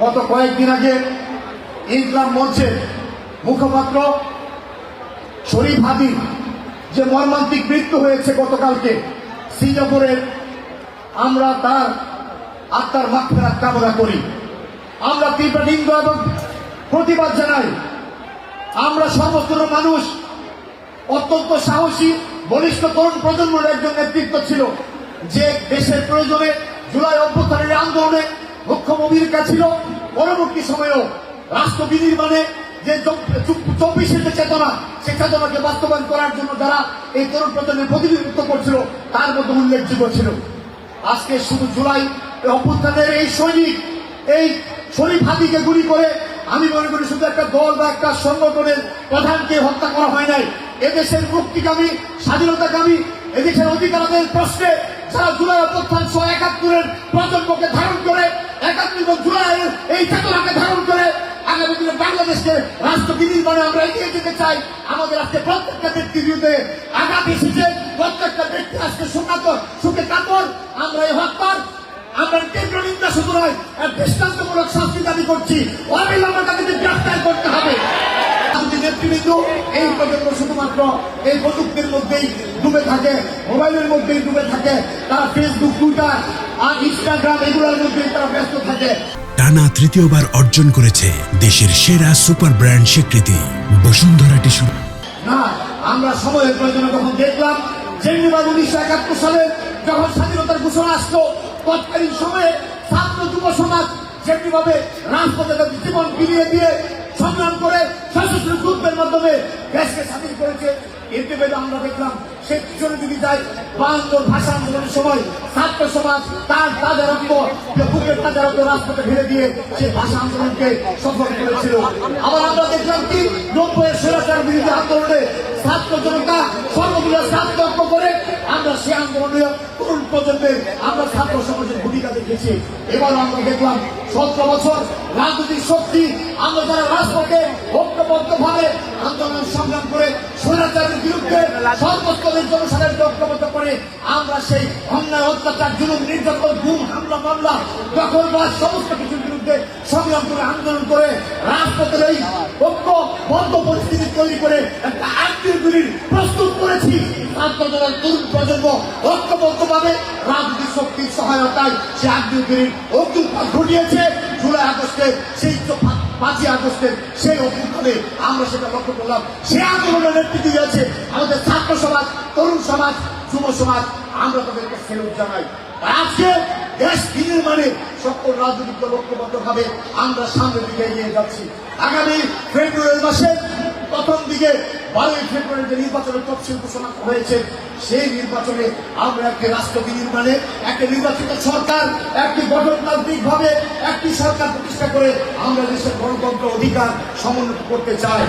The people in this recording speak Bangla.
গত কয়েকদিন আগে ইসলাম মঞ্চের মুখপাত্র শরীফ হাদি যে মর্মান্তিক মৃত্যু হয়েছে গতকালকে, সিঙ্গাপুরের আমরা তার আত্মার মাক্ষেরাত কামনা করি। আমরা তীব্র নিন্দা এবং প্রতিবাদ জানাই। আমরা সর্বস্তরের মানুষ অত্যন্ত সাহসী, বলিষ্ঠ তরুণ প্রজন্মের একজন নেতৃত্ব ছিল, যে দেশের প্রয়োজনে জুলাই অভ্যুত্থানের আন্দোলনে মুখ্য ছিল, পরবর্তী সময়েও রাষ্ট্র বিনির্মাণে যে চব্বিশের যে চেতনা, সে চেতনাকে বাস্তবায়ন করার জন্য যারা এই তরুণ প্রজন্মের প্রতিনিধিত্ব করছিল, তার মধ্যে উল্লেখযোগ্য ছিল। আজকে শুধু জুলাই অভ্যুত্থানের এই সৈনিক, এই শরীফ হাতিকে গুলি করে আমি মনে করি শুধু একটা দল বা একটা সংগঠনের প্রধানকে হত্যা করা হয় নাই। এদেশের মুক্তিকামী, স্বাধীনতাকামী, এদেশের অধিকারের প্রশ্নে যারা জুলাই অভ্যুত্থান সহ একাত্তরের প্রজন্মকে এবং জুলাইয়ের এই চেতনাকে ধারণ করে আগামী দিনে বাংলাদেশকে রাষ্ট্র বিনির্মাণে আমরা এগিয়ে যেতে চাই। আমাদের আজকে প্রত্যেকটা ব্যক্তির বিরুদ্ধে আঘাত এসেছে। প্রত্যেকটা ব্যক্তি আজকে সুখাত সুখে কাতর আমরা এই হত্যার আমরা তীব্র নিন্দা শুধু নয় দৃষ্টান্তমূলক শাস্তি দাবি করছি। অবিলম্বে তাদেরকে গ্রেফতার করতে হবে রাজনৈতিক নেতৃবৃন্দ এই প্রজন্ম শুধুমাত্র এই প্রযুক্তির মধ্যেই ডুবে থাকে মোবাইলের মধ্যেই ডুবে থাকে তারা ফেসবুক টুইটার আর ইনস্টাগ্রাম এগুলোর মধ্যেই তারা ব্যস্ত থাকে। টানা তৃতীয়বার অর্জন করেছে দেশের সেরা সুপার ব্র্যান্ড স্বীকৃতি। বসুন্ধরা টিস্যু। না আমরা সময়ের প্রয়োজনে যখন দেখলাম যেমনিভাবে উনিশশো একাত্তর সালে যখন স্বাধীনতার ঘোষণা আসলো তৎকালীন সময়ে ছাত্র যুব সমাজ যেমনিভাবে রাজপথে তাদের জীবন বিলিয়ে দিয়ে সংগ্রাম করে সশস্ত্র যুদ্ধের মাধ্যমে দেশকে স্বাধীন করেছে। এতে বেদে আমরা দেখলাম, সে পিছনে যদি যাই বাহাত্তর ভাষা আন্দোলনের সময় ছাত্র সমাজ তার তাদের রক্ত বুকের তাদের রক্ত রাজপথে ঘিরে দিয়ে সে ভাষা আন্দোলনকে সফল করেছিল। আবার আমরা দেখলাম কি, নব্বইয়ের স্বৈরাচার বিরোধী আন্দোলনে ছাত্র জনতা সর্বগুলো ছাত্র করে আমরা সে আন্দোলনে তরুণ প্রজন্মে আমরা ছাত্র সমাজের ভূমিকা দেখেছি। এবার আমরা দেখলাম সতেরো বছর রাজনৈতিক শক্তি, আমরা যারা রাষ্ট্রকে ঐক্যবদ্ধ ভাবে আন্দোলন সংগ্রাম করে স্বৈরাচারের বিরুদ্ধে সর্বস্তরের জনসাধারণকে ঐক্যবদ্ধ করে, আমরা সেই অন্যায় অত্যাচার, জুলুম, নির্যাতন, গুম, হামলা, মামলা দখলবাদ সমস্ত কিছুর বিরুদ্ধে সংগ্রাম করে আন্দোলন করে রাজপথের তৈরি করে একটা প্রস্তুত করেছি। ছাত্র তরুণ প্রজন্ম ঐক্যবদ্ধভাবে রাজনৈতিক শক্তির সহায়তায় সে আত্মীয় গুলির ঘটিয়েছে। জুলাই আগস্টে সেই পাঁচই আগস্টের আমরা সেটা লক্ষ্য করলাম। সে আন্দোলনের নেতৃত্ব দিয়েছে আমাদের ছাত্র তরুণ সমাজ, যুব সমাজ। আমরা তাদেরকে সেলুট জানাই। আজকে দেশ বিনির্মাণে সকল রাজনৈতিক লক্ষ্যবদ্ধ ভাবে আমরা সামনের দিকে এগিয়ে যাচ্ছি। আগামী ফেব্রুয়ারি মাসে প্রথম দিকে বারোই ফেব্রুয়ারি যে নির্বাচনের তফসিল ঘোষণা হয়েছে, সেই নির্বাচনে আমরা একটি রাষ্ট্র বিনির্মাণে, একটি নির্বাচিত সরকার, একটি গঠনতান্ত্রিক ভাবে একটি সরকার প্রতিষ্ঠা করে আমরা দেশের গণতন্ত্র অধিকার সমুন্নত করতে চাই।